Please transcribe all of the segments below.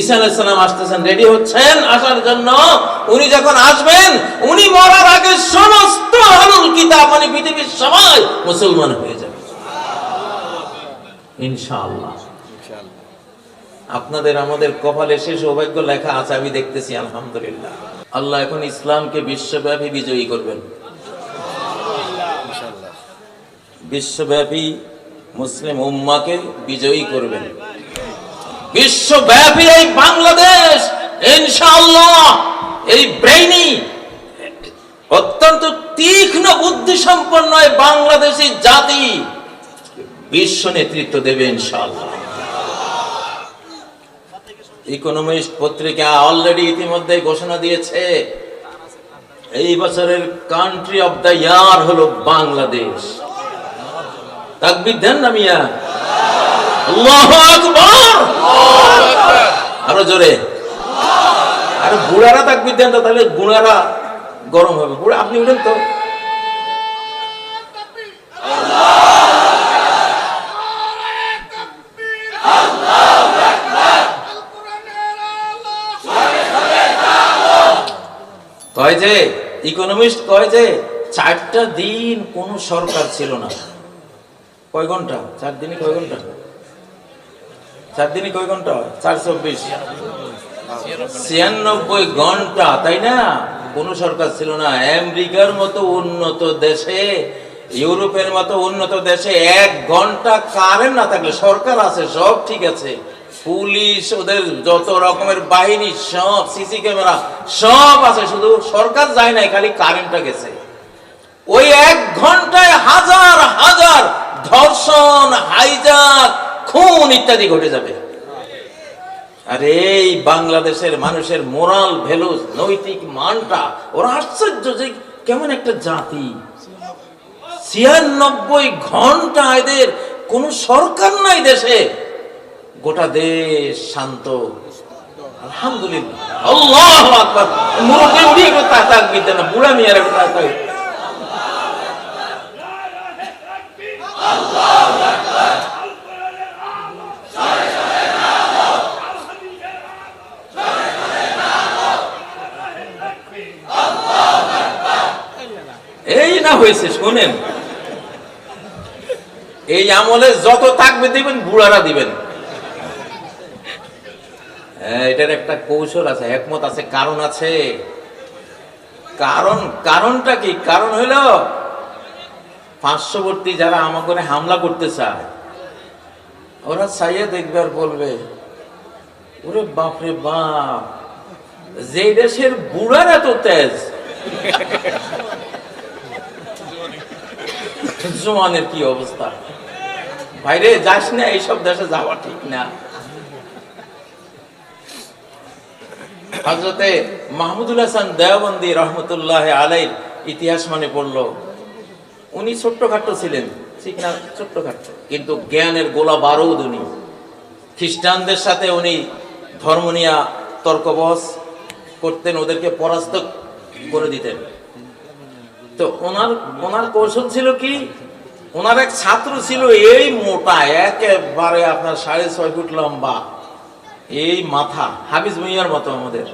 ঈসা আলাইসালাম আসতেছেন রেডি হচ্ছেন আসার জন্য? উনি যখন আসবেন উনি মরার আগে সমস্ত আলুল কিতাব মানে পৃথিবীর সবাই মুসলমান হয়ে যাবে। ইনশাআল্লাহ। আপনাদের আমাদের কপালে সে সৌভাগ্য লেখা আছে আমি দেখতেছি আলহামদুলিল্লাহ। আল্লাহ এখন ইসলামকে বিশ্বব্যাপী বিজয়ী করবেন। বিশ্বব্যাপী মুসলিম উম্মাকে বিজয়ী করবেন। বিশ্বব্যাপী এই বাংলাদেশ, ইনশাআল্লাহ, এই ব্রেইনি, অত্যন্ত তীক্ষ্ণ বুদ্ধি সম্পন্ন এই বাংলাদেশী জাতি বিশ্ব নেতৃত্ব দেবে ইনশাআল্লাহ। ইকোনমিস্ট পত্রিকা অলরেডি ইতিমধ্যে ঘোষণা দিয়েছে, এই বছরের কান্ট্রি অফ দ্য ইয়ার হলো বাংলাদেশ। তাকবির দেন না মিয়া? আরও জোরে। আরে বুড়ারা তাহলে বুড়ারা গরম হবে। বুড়া, আপনি উঠেন তো। কয় যে ইকোনমিস্ট কয় যে, চারটা দিন কোন সরকার ছিল না। কয় ঘণ্টা? চার দিনে কয় ঘণ্টা? চার কয় ঘণ্টা হয়? ছিয়ানব্বই ঘণ্টা, তাই না? কোন সরকার ছিল না। আমেরিকার মতো উন্নত দেশে, ইউরোপের মতো উন্নত দেশে এক ঘণ্টা কারেন্ট না থাকলে সরকার আছে, সব ঠিক আছে। পুলিশ, ওদের যত রকমের বাহিনী, সব সিসি ক্যামেরা, সব আছে। শুধু সরকার যায় নাই, খালি কারেন্টটা গেছে। ওই এক ঘন্টায় হাজার হাজার ধর্ষণ হাইজাক খুন ইত্যাদি ঘটে যাবে। আর এই বাংলাদেশের মানুষের মোরাল ভ্যালুস, নৈতিক মানটা, ওরা আশ্চর্য যে কেমন একটা জাতি। ছিয়ানব্বই ঘণ্টা এদের, কোন সরকার নাই দেশে। গোটা দেশ শান্ত। আলহামদুলিল্লাহ। আল্লাহ মুরব্বী উড়িয়ে গেল তা তাকবির দেন না, বুড়া মিয়ার একটা তাকবির। এই না হয়েছে শোনেন। এই আমলে যত থাকবে দিবেন বুড়ারা দিবেন। হ্যাঁ, এটার একটা কৌশল আছে একমত আছে কারণ আছে। কারণ কারণটা কি? কারণ হইল পার্শ্ববর্তী যারা আমাকে হামলা করতে চায় ওরা চাইয়ে দেখবে আর বলবে ওরে বাপরে বাপ যে দেশের বুড়ার এত তেজ। জোয়ানের কি অবস্থা? বাইরে যাস না, এইসব দেশে যাওয়া ঠিক না। হজরতে মাহমুদুল হাসান দেওবন্দি রহমতুল্লাহ আলাইর ইতিহাস মনে পড়ল। উনি ছোট্টখাট্ট ছিলেন, ঠিক না? ছোট্টখাট্ট, কিন্তু জ্ঞানের গোলা বারুদ উনি। খ্রিস্টানদের সাথে উনি ধর্ম নিয়ে তর্কবহস করতেন, ওদেরকে পরাস্ত করে দিতেন। তো ওনার ওনার কৌশল ছিল কি? ওনার এক ছাত্র ছিল এই মোটা, একেবারে আপনার সাড়ে ছয় ফুট লম্বা, এই মাথা, হাফিজ ভুইয়ার মতো আমাদের।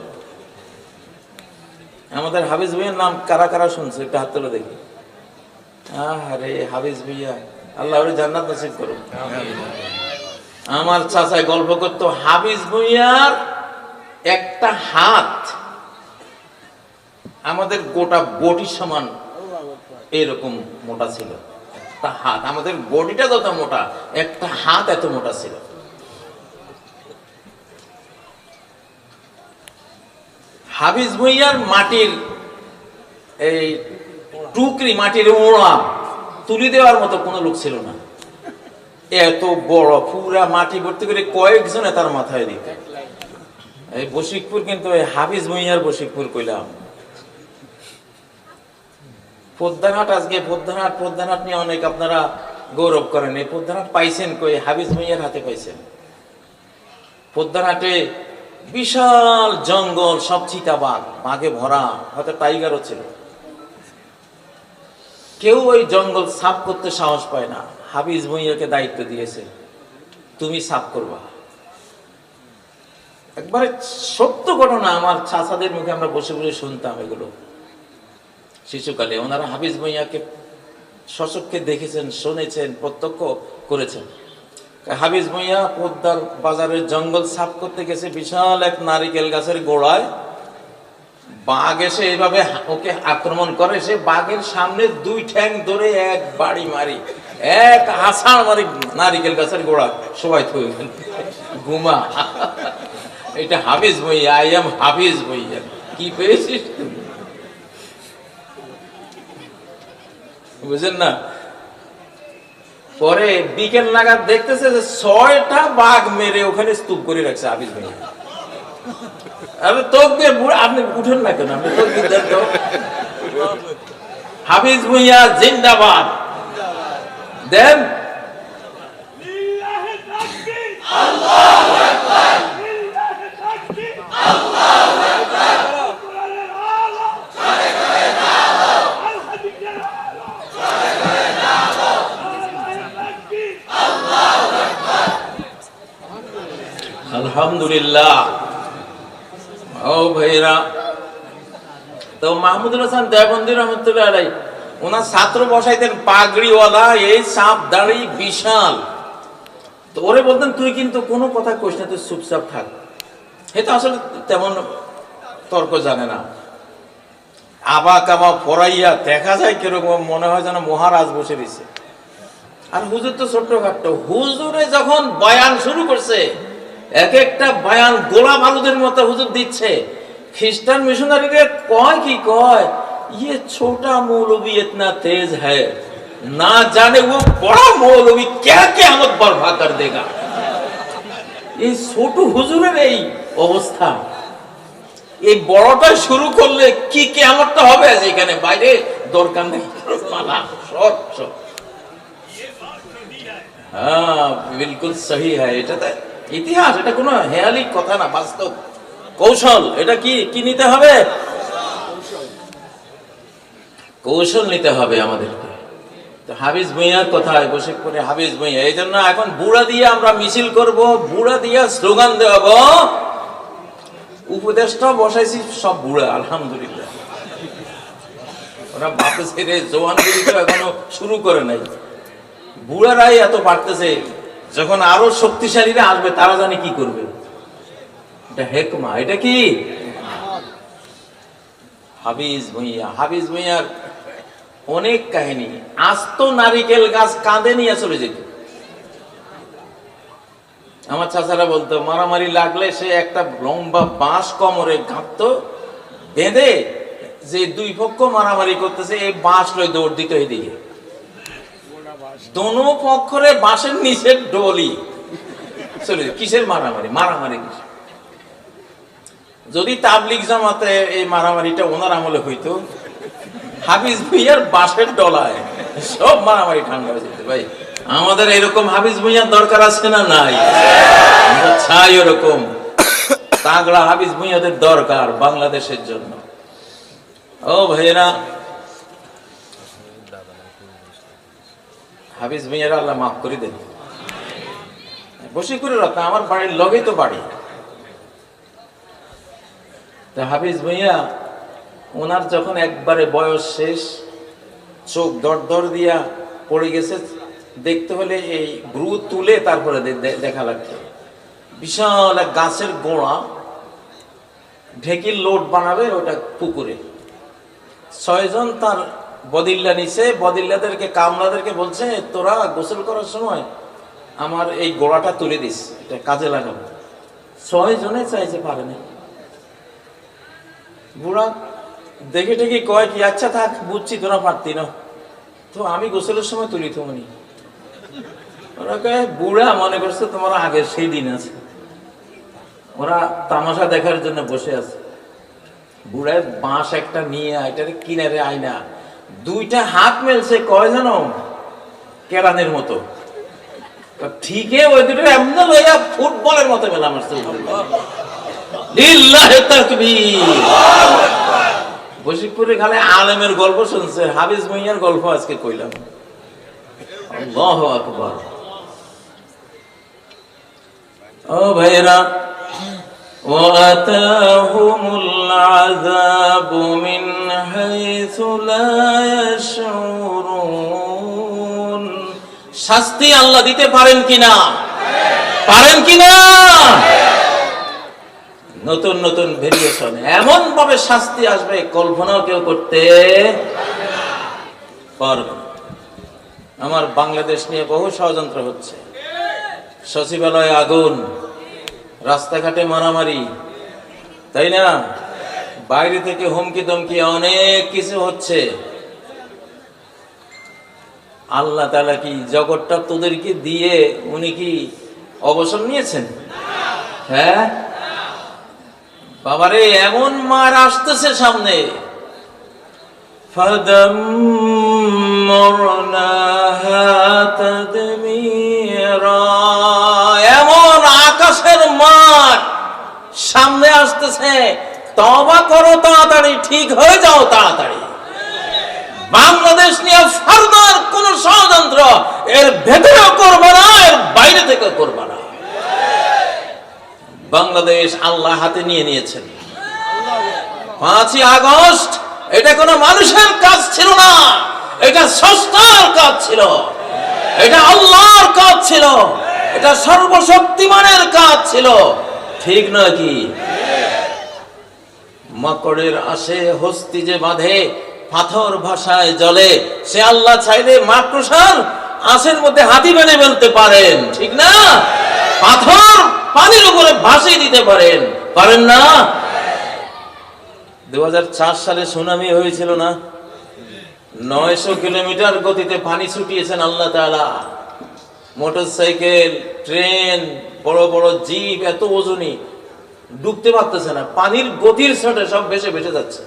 আমাদের হাফিজ ভুইয়ার নাম কারা কারা শুনছে? একটা হাত তুলে দেখি। আরে হাফিজ ভুইয়া আল্লাহ জান্নাত নসিব করুন। আমার চাচায় গল্প করতো, হাফিজ ভুইয়ার একটা হাত, আমাদের গোটা বডি সমান এরকম মোটা ছিল। একটা হাত, আমাদের বডিটা যত মোটা, একটা হাত এত মোটা ছিল। হাবিজ ভুইয়ার মাটির এই টুকরি মাটির মোড়া তুলি দেওয়ার মতো কোনো লোক ছিল না। এত বড়, পুরা মাটি ভর্তি করে কয়েকজনে তার মাথায় দিত। এই বশিকপুর কিন্তু হাফিজ ভুইয়ার বশিকপুর কইলাম। পদ্মাঘাট আজকে পদ্মাঘাট পদ্মাঘাট নিয়ে অনেক আপনারা গৌরব করেন। এই পদ্মাঘাট পাইছেন কই? হাবিজ ভুইয়ার হাতে পাইছেন। পদ্মাঘাটে বিশাল জঙ্গল, সব চিতাবাঘ, বাঘে ভরা, হয়তো টাইগারও ছিল। কেউ ওই জঙ্গল সাফ করতে সাহস পায় না। হাবিজ ভুইয়াকে দায়িত্ব দিয়েছে, তুমি সাফ করবা। একবারে সত্য ঘটনা, আমার চাচাদের মুখে আমরা বসে বসে শুনতাম এগুলো। শিশুকালে ওনারা হাফিজ ভুঁইয়াকে সচককে দেখেছেন, শুনেছেন, প্রত্যক্ষ করেছেন। হাফিজ ভুঁইয়া পোদ্দার বাজারের জঙ্গল সাফ করতে গেছে, বিশাল এক নারিকেল গাছের গোড়ায়। বাঘ এসে এইভাবে ওকে আক্রমণ করে, সে বাঘের সামনে দুই ঠ্যাং ধরে এক বাড়ি মারি, এক আষাঢ় মারি নারিকেল গাছের গোড়া। সবাই গেল ঘুমা। এটা হাফিজ ভইয়া, আই এম হাফিজ ভইয়া। কি পেয়েছিস তুই? বুঝেন না? পরে বিকেল নাগাদ দেখতেছে যে ছয়টা বাঘ মেরে ওখানে স্তূপ করে রাখছে আবির ভাই। আরে তকবির আপনি উঠেন না কেন? আপনি তকবির দেন তো। হাফিজ ভুইয়া জিন্দাবাদ। দেন আলহামদুলিল্লাহ। ও ভাইরা তো মাহমুদুল হাসান রহমতুল্লাহ ওনার ছাত্র বসাইতেন পাগড়িওয়ালা, এই সাপ বিশাল। তো ওরে বলতেন, তুই কিন্তু কোনো কথা কইস না, তুই চুপচাপ থাক। এ তো আসলে তেমন তর্ক জানে না। আবা কাবা পড়াইয়া দেখা যায় কীরকম, মনে হয় যেন মহারাজ বসে দিছে আর হুজুর তো ছোট্ট খাট্ট। হুজুরে যখন বয়ান শুরু করছে এক একটা বায়ান গোলা বালুদের মতো হুজুর দিচ্ছে। খ্রিস্টান মিশনারিদের কয় কি কয়? ইয়ে ছোটা মৌলবি এতনা তেজ হ্যায়। না জানে ও বড় মৌলবি কে কে আমত বরফা কর দেগা। এই ছোট হুজুরের এই অবস্থা। এই বড়টা শুরু করলে কি কে আমারটা হবে? আজ এখানে বাইরে দরকার নেই। পালা সব সব। হ্যাঁ বিলকুল সহি হ্যাঁ এটা তাই ইতিহাস, এটা কোনো হেয়ালি কথা না, বাস্তব। কৌশল, এটা কি কি নিতে হবে? কৌশল নিতে হবে আমাদেরকে। হাবিজ ভুঁইয়ার কথায় বসে করে হাবিজ ভুঁইয়া, এই জন্য এখন বুড়া দিয়ে আমরা মিছিল করব, বুড়া দিয়ে স্লোগান দেওয়াব। উপদেশটা বসাইছি, সব বুড়া, আলহামদুলিল্লাহ। ওরা বাপে ছেড়ে জোয়ান এখনও শুরু করে নাই। বুড়ারাই এত বাড়তেছে। যখন আরও শক্তিশালীরা আসবে, তারা জানে কি করবে। এটা হেকমা, এটা কি? হাবিজ ভুইয়া, হাবিজ ভুইয়ার অনেক কাহিনী। আস্ত নারিকেল গাছ কাঁধে নিয়ে চলে যেত। আমার চাচারা বলতো, মারামারি লাগলে সে একটা লম্বা বাঁশ কমরে ঘাঁটতো বেঁধে যে দুই পক্ষ মারামারি করতেছে, এই বাঁশ লয় দৌড় দিত এদিকে। দোনো পক্ষরে বাঁশের নিচের ডলি। চলে কিসের মারামারি? মারামারি কিসের? যদি তাবলিক জামাতে এই মারামারিটা ওনার আমলে হইতো, হাফিজ ভুইয়ার বাঁশের ডলায় সব মারামারি ঠান্ডা হয়ে যেত। ভাই, আমাদের এরকম হাফিজ ভুইয়ার দরকার আছে না নাই? চাই ওরকম। তাগড়া হাফিজ ভুইয়াদের দরকার বাংলাদেশের জন্য। ও ভাইয়েরা হাফিজ ভুইয়ারা আল্লাহ মাফ করে দেন। করে রাখ আমার বাড়ির লগেই তো বাড়ি। তা হাফিজ ভাইয়া ওনার যখন একবারে বয়স শেষ, চোখ দর দর দিয়া পড়ে গেছে, দেখতে হলে এই ব্রু তুলে তারপরে দেখা লাগছে বিশাল এক গাছের গোড়া, ঢেকির লোড বানাবে ওটা পুকুরে। ছয়জন তার বদিল্লা নিছে, বদিল্লাদেরকে, কামলাদেরকে বলছে, তোরা গোসল করার সময় আমার এই গোড়াটা তুলে দিস, এটা কাজে লাগাবো। ছয় জনে চাইছে পারে না বুড়া দেখে টেকে কয় কি আচ্ছা থাক, বুঝছি তোরা পারতি না। তো আমি গোসলের সময় তুলি তুমি ওরা কয়, বুড়া মনে করছে তোমার আগের সেই দিন আছে। ওরা তামাশা দেখার জন্য বসে আছে। বুড়ায় বাঁশ একটা নিয়ে, এটার কিনারে আয়না। দুইটা হাত মেলছে, কয় জানো? কেরানের মতো। ঠিকই ওই দুটো এমন লইয়া ফুটবলের মতো মেলা মারছে তাকবীর। খালে আলেমের গল্প শুনছে হাবিজ ভুঁইয়ার গল্প আজকে কইলাম। ও ভাইয়েরা وأتاهم العذاب من حيث لا يشعرون শাস্তি আল্লাহ দিতে পারেন কিনা পারেন কিনা নতুন নতুন ভেরিয়েশন এমন ভাবে শাস্তি আসবে কল্পনাও কেউ করতে পারবে না। আমার বাংলাদেশ নিয়ে বহু ষড়যন্ত্র হচ্ছে সচিবালয়ে আগুন রাস্তাঘাটে মারামারি তাই না বাইরে থেকে হুমকি দমকি অনেক কিছু হচ্ছে আল্লাহ তালা কি জগৎটা তোদেরকে দিয়ে উনি কি অবসর নিয়েছেন হ্যাঁ বাবারে এমন মার আসতেছে সামনে فدمرناها تدميرا সামনে আসতেছে। তবা করো তাড়াতাড়ি, ঠিক হয়ে যাও তাড়াতাড়ি। বাংলাদেশ নিয়ে ফার্দার কোন ষড়যন্ত্র এর ভেতরেও করবে না, এর বাইরে থেকে করবে না। বাংলাদেশ আল্লাহ হাতে নিয়ে নিয়েছেন। পাঁচই আগস্ট, এটা কোনো মানুষের কাজ ছিল না। এটা সস্তার কাজ ছিল। এটা আল্লাহর কাজ ছিল। এটা সর্বশক্তিমানের কাজ ছিল। ঠিক নয় কি? মাকড়ের আসে হস্তি যে বাঁধে, পাথর ভাষায় জলে, সে আল্লাহ চাইলে মাকড়সার আশের মধ্যে হাতি বেঁধে ফেলতে পারেন, ঠিক না? পাথর পানির উপরে ভাসিয়ে দিতে পারেন পারেন না? দু হাজার চার সালে সুনামি হয়েছিল না? নয়শো কিলোমিটার গতিতে পানি ছুটিয়েছেন আল্লাহ তাআলা। মোটর সাইকেল ট্রেন, বড় বড় জিপ, এত ওজনই। ডুবতে পারতেছে না। পানির গতির সাথে সব ভেসে ভেসে যাচ্ছে।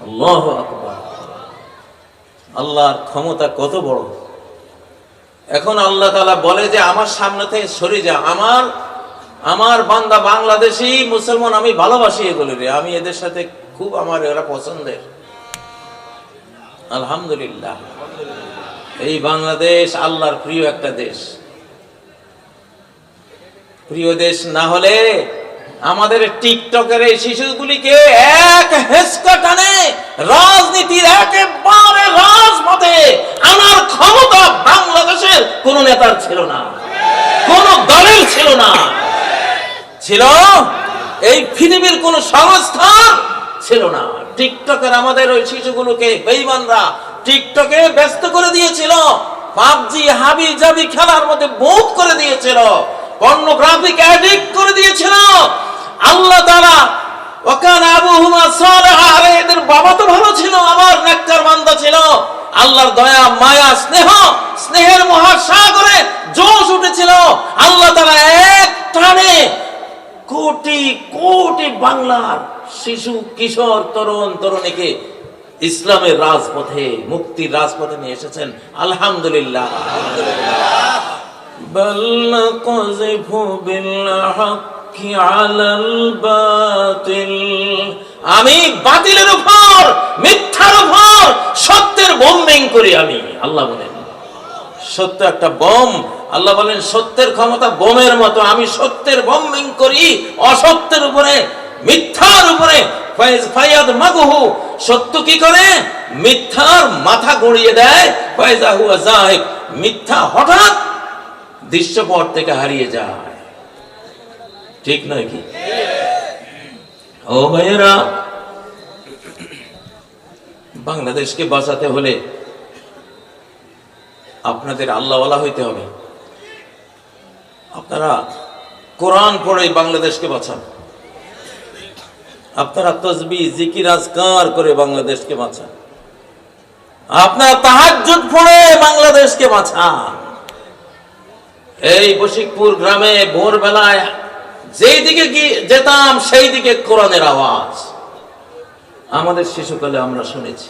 আল্লাহ আল্লাহর ক্ষমতা কত বড়। এখন আল্লাহ তালা বলে যে, আমার সামনে থেকে সরে যা। আমার আমার বান্দা বাংলাদেশি, মুসলমান আমি ভালোবাসি এগুলো রে। আমি এদের সাথে খুব আমার এরা পছন্দের। আলহামদুলিল্লাহ। এই বাংলাদেশ আল্লাহর প্রিয় একটা দেশ। প্রিয় দেশ না হলে আমাদের টিকটকের এই শিশুগুলিকে এক হেসকা টানে, রাজনীতির একেবারে রাজপথে আনার ক্ষমতা বাংলাদেশের কোন নেতার ছিল না, কোন দলের ছিল না। ছিল এই পৃথিবীর কোন সংস্থা ছিল না। টিকটকের আমাদের ওই শিশুগুলোকে বেইমানরা টিকটকে ব্যস্ত করে দিয়েছিল। পাবজি, হাবি জাবি খেলার মধ্যে বোধ করে দিয়েছিল। পর্নোগ্রাফিক অ্যাডিক্ট করে দিয়েছিল। আল্লাহ তারা ওকান আবু হুমা সালেহা, আরে এদের বাবা তো ভালো ছিল, আমার নেককার বান্দা ছিল। আল্লাহর দয়া, মায়া, স্নেহ, স্নেহের মহাসাগরে জোশ উঠেছিল। আল্লাহ তারা এক টানে কোটি কোটি বাংলার শিশু, কিশোর, তরুণ, তরুণীকে ইসলামের রাজপথে মুক্তির রাজপথে নিয়ে এসেছেন আলহামদুলিল্লাহ بل نقذف بالحق على الباطل আমি বাতিলের উপর মিথ্যার উপর সত্যের বোম্বিং করি আমি আল্লাহ বলেন সত্য একটা বোম আল্লাহ বলেন সত্যের ক্ষমতা বোমের মতো আমি সত্যের বোম্বিং করি অসত্যের উপরে মিথ্যার উপরে সত্য কি করে? মিথ্যার মাথা গড়িয়ে দেয় মিথ্যা হঠাৎ দৃশ্যপট থেকে হারিয়ে যায়। ঠিক নয় কি? ও ভাইয়েরা, বাংলাদেশকে বাঁচাতে হলে আপনাদের আল্লাহওয়ালা হইতে হবে। আপনারা কোরআন পড়ে বাংলাদেশকে বাঁচান। আপনারা তসবি, জিকির, আজকার করে বাংলাদেশকে বাঁচান। আপনারা তাহাজ্জুদ পড়ে বাংলাদেশকে বাঁচান। এই বশিকপুর গ্রামে ভোরবেলায় যেই দিকে যেতাম সেই দিকে কোরআনের আওয়াজ। আমাদের শিশুকালে আমরা শুনেছি।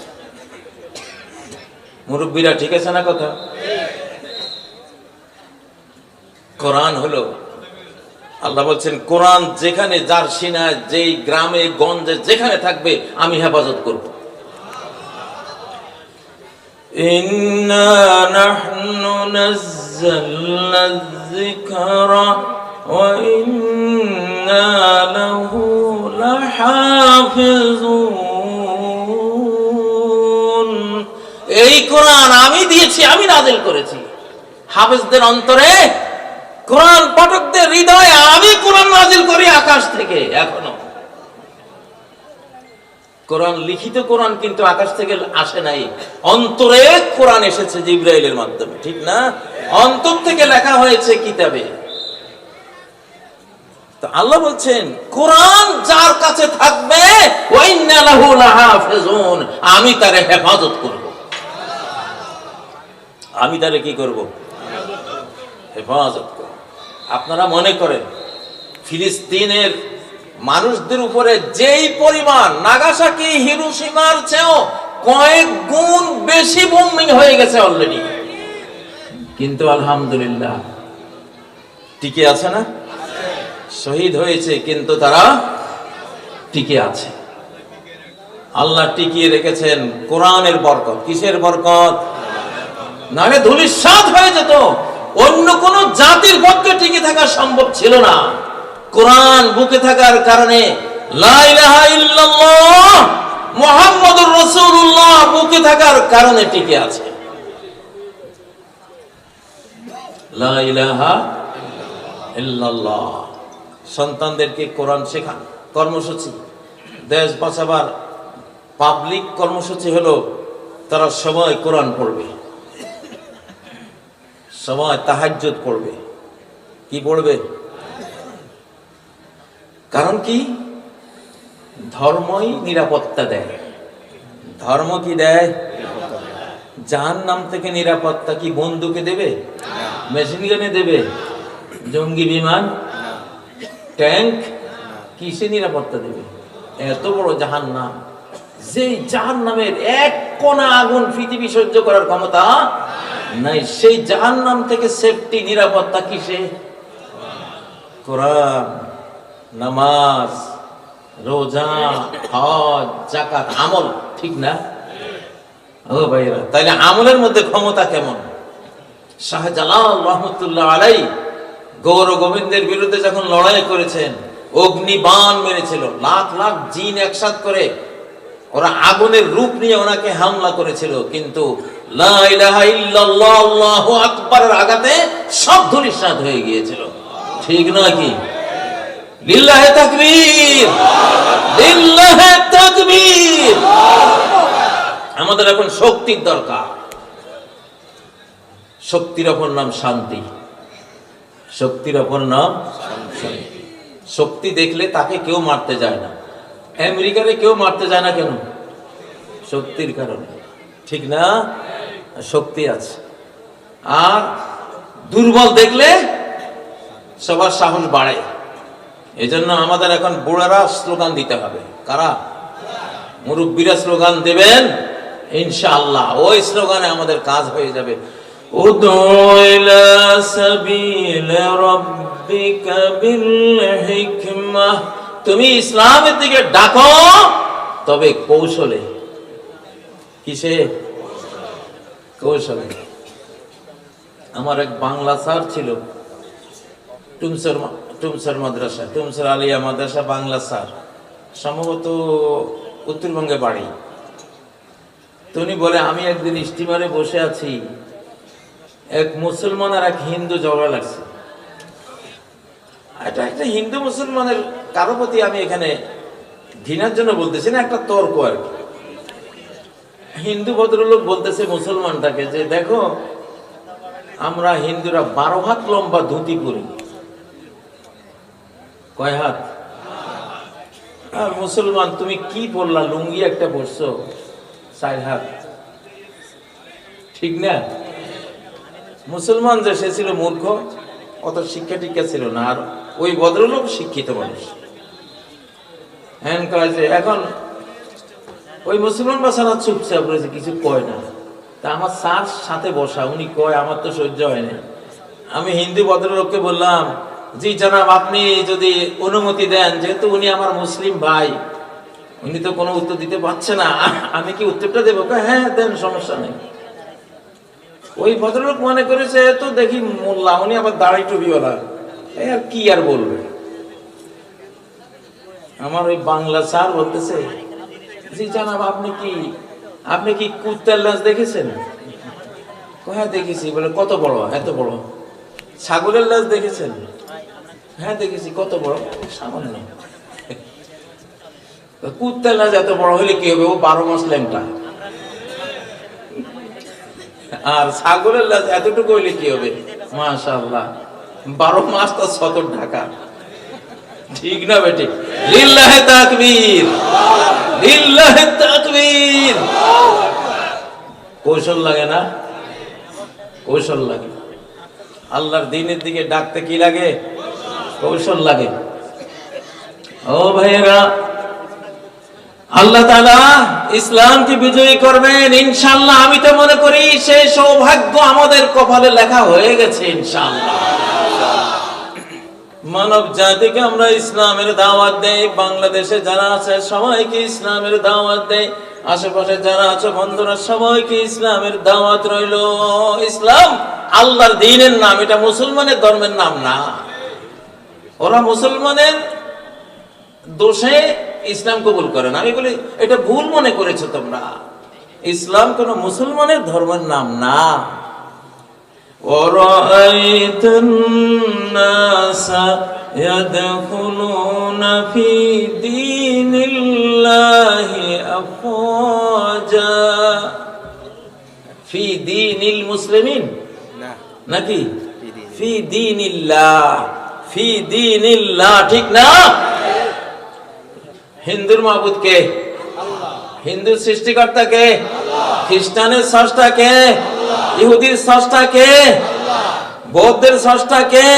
মুরব্বীরা ঠিক আছে না কথা? কোরআন হলো আল্লাহ বলছেন কোরআন যেখানে যার সিনায় যেই গ্রামে গঞ্জে যেখানে থাকবে আমি হেফাজত করব। এই কোরআন আমি দিয়েছি আমি নাজিল করেছি। হাফেজদের অন্তরে কোরআন পাঠকদের হৃদয়ে আমি কোরআন নাজিল করি আকাশ থেকে, এখনও। কোরআন লিখিত কোরআন কিন্তু আকাশ থেকে আসে নাই। অন্তরে কোরআন এসেছে জিব্রাইলের মাধ্যমে, ঠিক না? অন্তর থেকে লেখা হয়েছে কিতাবে। তো আল্লাহ বলছেন, কোরআন যার কাছে থাকবে আমি তারে হেফাজত করব। আমি তারে কি করব? হেফাজত। আপনারা মনে করেন, ফিলিস্তিনের মানুষদের উপরে যেই পরিমাণ নাগাসাকি হিরোসীমার চেয়েও কয়েক গুণ বেশি বোমিং হয়ে গেছে অলরেডি কিন্তু আলহামদুলিল্লাহ, টিকে আছে না? শহীদ হয়েছে, কিন্তু তারা টিকে আছে। আল্লাহ টিকিয়ে রেখেছেন কোরআনের বরকত। কিসের বরকত? নাহলে ধুলিস্বাদ হয়ে যেত। অন্য কোন জাতির পক্ষে টিকে থাকা সম্ভব ছিল না। কোরআন বুকে থাকার কারণে মুহাম্মাদুর রাসূলুল্লাহ বুকে থাকার কারণে টিকে আছে। সন্তানদেরকে কোরআন শেখান, কর্মসূচি। দেশ বাঁচাবার পাবলিক কর্মসূচি হলো তারা সবাই কোরআন পড়বে। সময় তাহাজ্জুদ পড়বে কি পড়বে? কারণ কি? ধর্মই নিরাপত্তা দেয়। ধর্ম কি দেয়? জাহান নাম থেকে নিরাপত্তা কি বন্ধুকে দেবে? মেশিন গানে দেবে? জঙ্গি বিমান? ট্যাঙ্ক? কিসে নিরাপত্তা দেবে? এত বড় জাহান নাম যে জাহান নামের এক কোনা আগুন পৃথিবী সহ্য করার ক্ষমতা নাই, সেই জাহান নাম থেকে সেফটি নিরাপত্তা কিসে? কোরআন, নামাজ, রোজা, হজ জাকাত আমল, ঠিক না? ও ভাইরা তাইলে আমলের মধ্যে ক্ষমতা কেমন? শাহজালাল রহমতুল্লাহ আলাই গৌর গোবিন্দের বিরুদ্ধে যখন লড়াই করেছেন, অগ্নিবাণ মেরেছিল, লাখ লাখ জিন একসাথ করে ওরা আগুনের রূপ নিয়ে ওনাকে হামলা করেছিল, কিন্তু আকবারের আঘাতে সব ধূলিসাৎ হয়ে গিয়েছিল। ঠিক নয় কি? আমাদের এখন শক্তির দরকার। শক্তির অপর নাম শান্তি। শক্তির অপর নাম শক্তি দেখলে তাকে কেউ মারতে যায় না। আমেরিকারে কেউ মারতে যায় না কেন? শক্তির কারণে। ঠিক না? শক্তি আছে। আর দুর্বল দেখলে সবার সাহস বাড়ে। এজন্য আমাদের এখন বুড়ারা স্লোগান দিতে হবে। কারা? মুরব্বীরা স্লোগান দেবেন, ইনশাআল্লাহ। ওই স্লোগানে আমাদের কাজ হয়ে যাবে। উদউ ইলা সাবিল রাব্বিকা বিল হিকমাহ তুমি ইসলামের দিকে ডাকো, তবে কৌশলে। কিসে? কৌশলে। আমার এক বাংলা স্যার ছিল, টুমসর টুমসর মাদ্রাসা, টুমসর আলিয়া মাদ্রাসা বাংলা স্যার। সম্ভবত উত্তরবঙ্গে বাড়ি। তো উনি বলে, আমি একদিন স্টিমারে বসে আছি, এক মুসলমান আর এক হিন্দু ঝগড়া লাগছে। এটা একটা হিন্দু মুসলমানের কারও প্রতি আমি এখানে ঘৃণার জন্য বলতেছি না, একটা তর্ক আর কি। হিন্দু ভদ্রলোক বলতেছে মুসলমানটাকে যে দেখো, আমরা হিন্দুরা বারো হাত লম্বা ধুতি পরি। কয় হাত? আর মুসলমান, তুমি কি পরলা? লুঙ্গি একটা পরছো? চার হাত। ঠিক না? মুসলমান যে সে ছিল মূর্খ, অত শিক্ষা টিক্ষা ছিল না। আর ওই ভদ্রলোক শিক্ষিত মানুষ। হ্যান এখন ওই মুসলমান বাসারা চুপচাপ রয়েছে, কিছু কয় না। তা আমার স্যার সাথে বসা, উনি কয়, আমার তো সহ্য হয় না। আমি হিন্দু ভদ্রলোককে বললাম, জি জানাব, আপনি যদি অনুমতি দেন, যেহেতু উনি আমার মুসলিম ভাই, উনি তো কোনো উত্তর দিতে পারছে না, আমি কি উত্তরটা দেবো? হ্যাঁ দেন, সমস্যা নেই। ওই ভদ্রলোক মনে করেছে তো দেখি মোল্লা, উনি আবার দাড়ি টুপিওয়ালা। আর কি আর বলবে? আমার ওই বাংলা স্যার বলতেছে জানাব, আপনি কি আপনি কি কুত্তার লাশ দেখেছেন? হ্যাঁ দেখেছি। বলে, কত বড়? এত বড়। ছাগলের লাশ দেখেছেন? হ্যাঁ দেখেছি। কত বড়? সামান্য। কুত্তার লাশ এত বড় হলে কি হবে? ও বারো মাস ল্যাংটা আর ছাগলের লাশ এতটুকু হইলে কি হবে? মাশাআল্লাহ। বারো মাস তো সতর ঢাকা। ঠিক না বেটি? লিল্লাহে তাকবীর। লিল্লাহে তাকবীর। কৌশল লাগে না? কৌশল লাগে। আল্লাহর দিনের দিকে ডাকতে কি লাগে? কৌশল লাগে। ও ভাইয়েরা, আল্লাহ তাআলা ইসলামকে বিজয়ী করবেন ইনশাল্লাহ আমি তো মনে করি সেই সৌভাগ্য আমাদের কপালে লেখা হয়ে গেছে, ইনশাআল্লাহ। মানব জাতিকে আমরা ইসলামের দাওয়াত দেই, বাংলাদেশে যারা আছে সবাইকে ইসলামের দাওয়াত দেই, আশেপাশে যারা আছে বন্ধুরা সবাইকে ইসলামের দাওয়াত রইল। ইসলাম আল্লাহর দিনের নাম, এটা মুসলমানের ধর্মের নাম না। ওরা মুসলমানের দোষে ইসলাম কবুল করে না। আমি বলি, এটা ভুল মনে করেছ তোমরা। ইসলাম কোন মুসলমানের ধর্মের নাম না। ورأيت الناس يدخلون في دين الله أفواجا في دين المسلمين নাকি ফি দিনিল্লাহ ফি দিনিল্লাহ ঠিক না হিন্দুর মাহবুদ কে হিন্দুর সৃষ্টিকর্তা কে খ্রিস্টানের স্রষ্টা কে ইহুদির স্রষ্টা কে? বৌদ্ধের স্রষ্টা কে?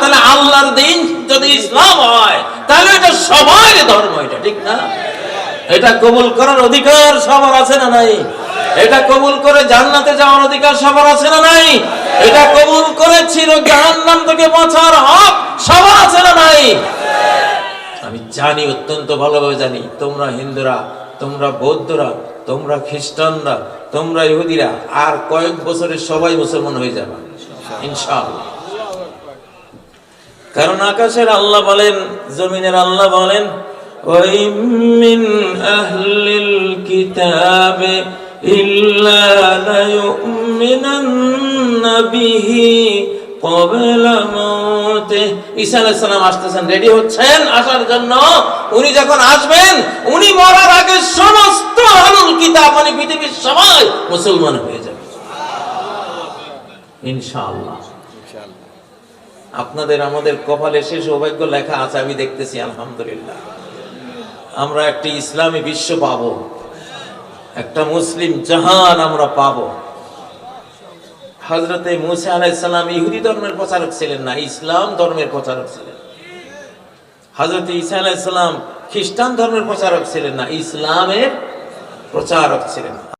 তাহলে আল্লাহর দিন যদি ইসলাম হয় তাহলে এটা সবার ধর্ম এটা ঠিক না? এটা কবুল করার অধিকার সবার আছে না নাই? এটা কবুল করে জান্নাতে যাওয়ার অধিকার সবার আছে না নাই? এটা কবুল করে চির জাহান্নাম থেকে বাঁচার হক সবার আছে না নাই? আমি জানি অত্যন্ত ভালোভাবে জানি তোমরা হিন্দুরা তোমরা বৌদ্ধরা তোমরা খ্রিস্টানরা তোমরা ইহুদিরা আর কয়েক বছরে সবাই মুসলমান হয়ে যাবে। কারণ আকাশের আল্লাহ বলেন জমিনের আল্লাহ বলেন ইল্লা ঈসা আসতেছেন রেডি হচ্ছেন আসার জন্য। উনি যখন আসবেন উনি মরার আগে সমস্ত কিতাব মানে পৃথিবীর সবাই মুসলমান হয়ে যাবে। ইনশাআল্লাহ। আপনাদের আমাদের কপালে সে সৌভাগ্য লেখা আছে আমি দেখতেছি আলহামদুলিল্লাহ। আমরা একটি ইসলামী বিশ্ব পাব। একটা মুসলিম জাহান আমরা পাব। হজরতে মুসা আলাইসাল্লাম ইহুদি ধর্মের প্রচারক ছিলেন না, ইসলাম ধর্মের প্রচারক ছিলেন। হজরত ঈসা আলাইসাল্লাম খ্রিস্টান ধর্মের প্রচারক ছিলেন না, ইসলামের প্রচারক ছিলেন